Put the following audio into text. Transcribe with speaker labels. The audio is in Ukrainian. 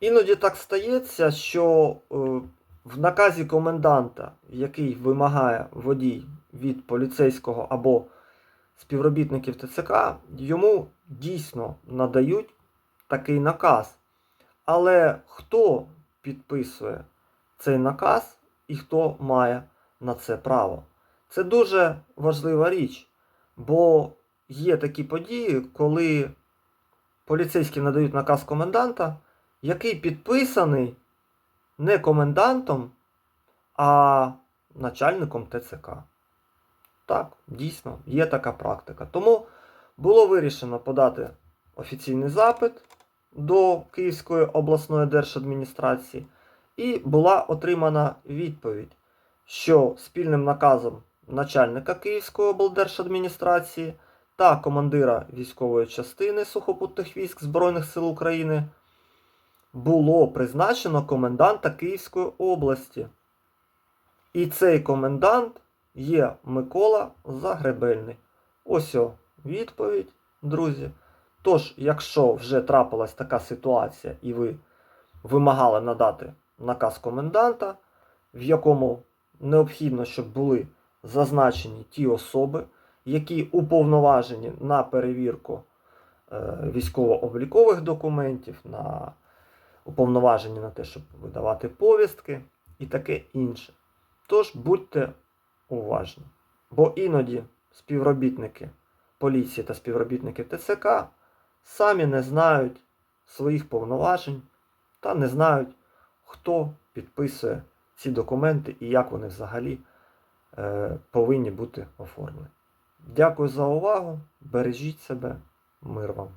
Speaker 1: Іноді так стається, що е, в наказі коменданта, який вимагає водій від поліцейського або співробітників ТЦК, йому дійсно надають такий наказ. Але хто підписує цей наказ і хто має на це право? Це дуже важлива річ, бо є такі події, коли поліцейські надають наказ коменданта, який підписаний не комендантом, а начальником ТЦК. Так, дійсно, є така практика. Тому було вирішено подати офіційний запит до Київської обласної держадміністрації, і була отримана відповідь, що спільним наказом начальника Київської облдержадміністрації та командира військової частини сухопутних військ Збройних сил України було призначено коменданта Київської області. І цей комендант є Микола Загребельний. Ось о, відповідь, друзі. Тож, якщо вже трапилась така ситуація, і ви вимагали надати наказ коменданта, в якому необхідно, щоб були зазначені ті особи, які уповноважені на перевірку е, військово-облікових документів, на уповноважені на те, щоб видавати повістки і таке інше. Тож будьте уважні. Бо іноді співробітники поліції та співробітники ТЦК самі не знають своїх повноважень та не знають, хто підписує ці документи і як вони взагалі е, повинні бути оформлені. Дякую за увагу. Бережіть себе, мир вам.